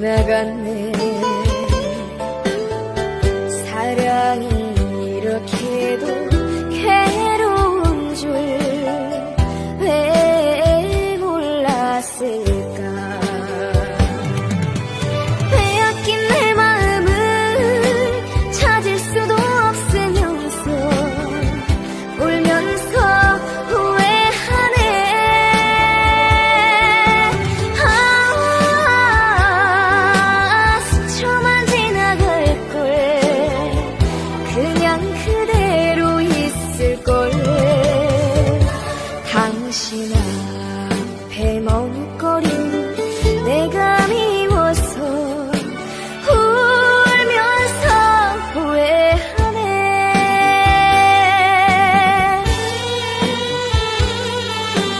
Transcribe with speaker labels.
Speaker 1: 떠나갔네. 사랑이 이렇게도 괴로운 줄 왜 몰랐을까 난 그대로 있을걸. 당신 앞에 멍거린